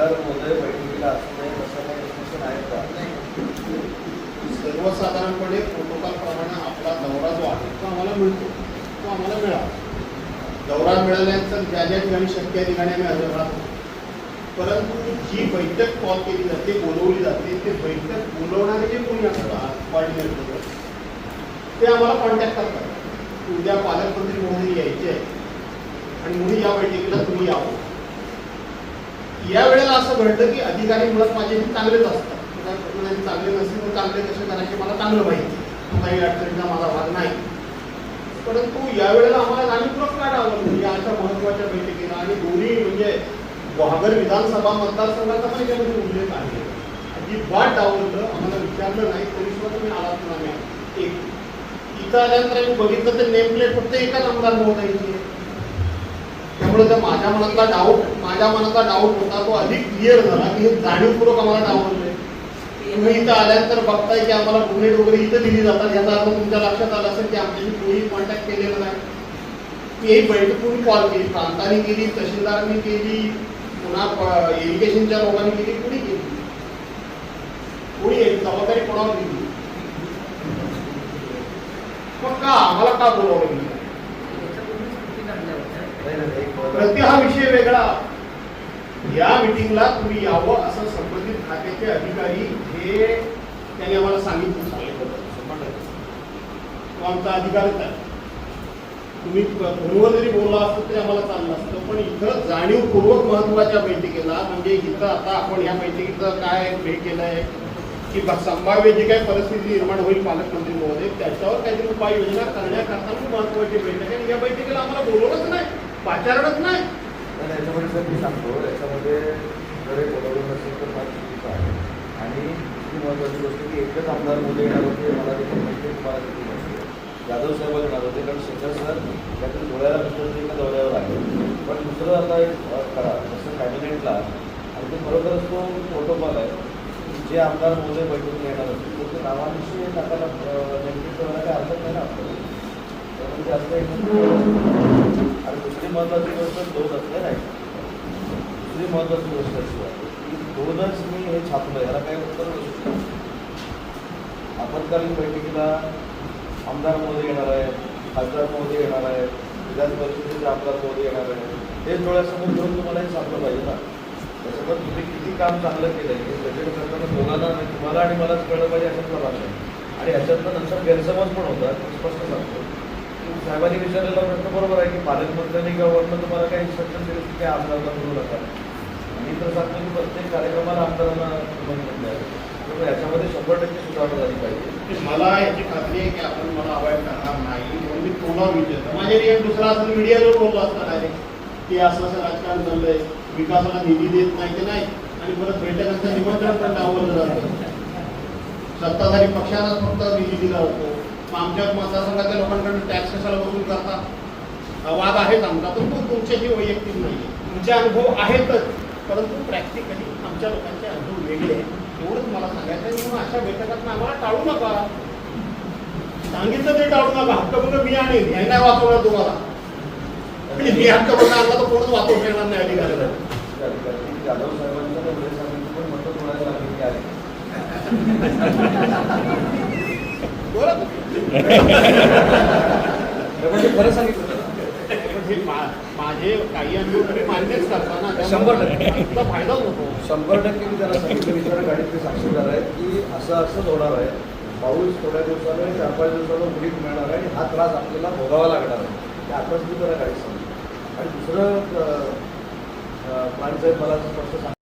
खासदार महोदय बैठकीला असू नये तसं काही आहे का? नाही. सर्वसाधारणपणे प्रोटोकॉलप्रमाणे आपला दौरा जो आहे तो आम्हाला मिळतो. तो आम्हाला मिळावा दौरा मिळाल्यानंतर ज्या ज्या ठिकाणी शक्य ठिकाणी आम्ही हजर राहतो. परंतु जी बैठक कॉल केली जाते बोलवली जाते ते बैठक बोलवणारे जे कोणी असतात कॉर्डिनेटर ते आम्हाला कॉन्टॅक्ट करतात. उद्या पालकमंत्री म्हणून यायचे आहे आणि म्हणून या बैठकीला तुम्ही यावं. या वेळेला असं घडलं की अधिकारी मुळात माझे चांगलेच असतात. चांगले नसतील तर चांगले कसे करायचे मला चांगलं माहिती काही अडचणीचा माझा भाग नाही. परंतु यावेळेला आम्हाला जाणीवपूर्वक काय आवडलं या अशा महत्त्वाच्या बैठकीला आणि दोन्ही म्हणजे बहागर विधानसभा मतदारसंघाचा पण याच्यामध्ये उल्लेख आहे. अजिबात आवडलं आम्हाला विचारलं नाही तरी सुद्धा तुम्ही आलात नाही एक इथं आल्यानंतर आम्ही बघितलं तर नेम प्लेट फक्त एकाच आमदार मोठायची आहे. त्यामुळे त्या माझ्या मनातला डाऊट माझ्या मनातला डाऊट होता तो अधिक क्लिअर झाला की हे जाणीवपूर्वक आम्हाला डावलले तुम्ही इथं आल्यानंतर बघताय की आम्हाला डोनेट वगैरे इथं दिली जातात. याचा अर्थ तुमच्या लक्षात आलं असेल की आमच्याशी कोणी कॉन्टॅक्ट केलेला नाही. की ही बैठक कोणी कॉल. केली प्रांताने केली तहसीलदारांनी केली पुन्हा इरिगेशनच्या लोकांनी केली. कुणी केली? कोणी जबाबदारी कोणावर दिली मग का? आम्हाला का बोलावलं? प्रति हा विषय वेगळा. या मिटिंगला तुम्ही यावं असं संबंधित खात्याचे अधिकारी हे त्यांनी आम्हाला सांगितलं सांगितलं. तो आमचा अधिकारच आहे. तुम्ही फोनवर जरी बोलला असतं तरी आम्हाला चाललं असतं पण इथं जाणीवपूर्वक महत्त्वाच्या बैठकीला म्हणजे इथं आता आपण या बैठकीचं काय हे केलं आहे की संभाव्य जी काही परिस्थिती निर्माण होईल पालकमंत्री महोदय त्याच्यावर काहीतरी उपाययोजना करण्याकरता खूप महत्वाची बैठक आहे. या बैठकीला आम्हाला बोलवलंच नाही. पाचारणच नाही. तर याच्यामध्ये सर मी सांगतो याच्यामध्ये जर हे नसेल तर फार चुकीचं आहे. आणि ती महत्त्वाची गोष्ट की एकच आमदार मोदी येणार होते मला देखील माहिती तुम्हाला देखील माहिती जाधव साहेब येणार होते कारण शेखर सर यातून डोळ्याला एका दौऱ्यावर आहे पण दुसरं आता एक करा जसं कॅबिनेटला आणि ते खरोखरच तो प्रोटोकॉल आहे जे आमदार मुले बैठून येणार असतील ते नावानिशी टाकायला अ, करायला काही हरकत नाही ना आपल्याला. त्यामुळे जास्त एक महत्त्वाची गोष्ट दोन असले नाही दुसरी महत्त्वाची गोष्ट अशी आहे की दोनच मी हे छापलं याला काही उत्तर नसू शकत. आपत्कालीन बैठकीला आमदार मोदी येणार आहे खासदार मोदी येणार आहे विधान परिषदेचे आमदार मोदी येणार आहे हे डोळ्यासमोर घेऊन तुम्हाला हे छापलं पाहिजे ना. त्याच्यावर तुम्ही किती काम चांगलं केलं आहे हे बजेट करताना दोघांना तुम्हाला आणि मलाच कळलं पाहिजे अशातला भाग आहे. आणि ह्याच्यातनं नंतर गैरसमज पण होतात स्पष्ट सांगतो. साहेबांनी विचारलेला प्रश्न बरोबर आहे की पालकमंत्र्यांनी किंवा तुम्हाला काही इन्स्ट्रक्शन दिले की काय आमदारांना करू नका. मी तर सांगतो की प्रत्येक कार्यक्रमाला आमदारांना संबंधित आहे तर याच्यामध्ये शंभर टक्के सुधारणा झाली पाहिजे. मला याची खात्री आहे की आपण मला अवॉइड करणार नाही म्हणून मी तोंडावर विचारतो. म्हणजे माझे नियम दुसरा असं मीडियावर बोललो असता डायरेक्ट की असं असं राजकारण चाललंय विकासाला निधी देत नाही की नाही आणि परत भेटल्यानंतर निमंत्रण पण डावलं जातं. सत्ताधारी पक्षालाच फक्त निधी दिला होतो आमच्या मतदारसंघातल्या लोकांकडून टॅक्स कशाला वसूल करतात हा वाद आहेच आमचा पण तो तुमच्याही वैयक्तिक नाही. तुमचे अनुभव आहेतच परंतु प्रॅक्टिकली आमच्या लोकांचे अनुभव वेगळे आहेत. एवढंच मला सांगायचं आहे. म्हणून अशा बैठकात आम्हाला टाळू नका. सांगितलं ते टाळू नका. हक्क बघ मी आणेन हे नाही वाचवणार तुम्हाला. आणि मी हक्क बघ आणला तर कोणच वाचवू शकणार नाही अधिकाऱ्याला. जाधव वेळेस आम्ही पण मतं थोड्या लागली की आले बोला म्हणजे खरं सांगितलं. हे मा- माझे काही अनुभव तुम्ही मान्यच करता ना शंभर टक्के. त्याचा फायदाच होतो. शंभर टक्के मी त्याला सांगितलं विचार गाडीतले साक्षीदार आहेत की असं असंच होणार आहे. पाऊस थोड्या दिवसानं चार पाच दिवसानं उडीक मिळणार आहे आणि हा त्रास आपल्याला भोगावा लागणार आहे. ते आताच मी त्याला गाडी सांगितलं. आणि दुसरं प्राण साहेब मला स्पष्ट सांग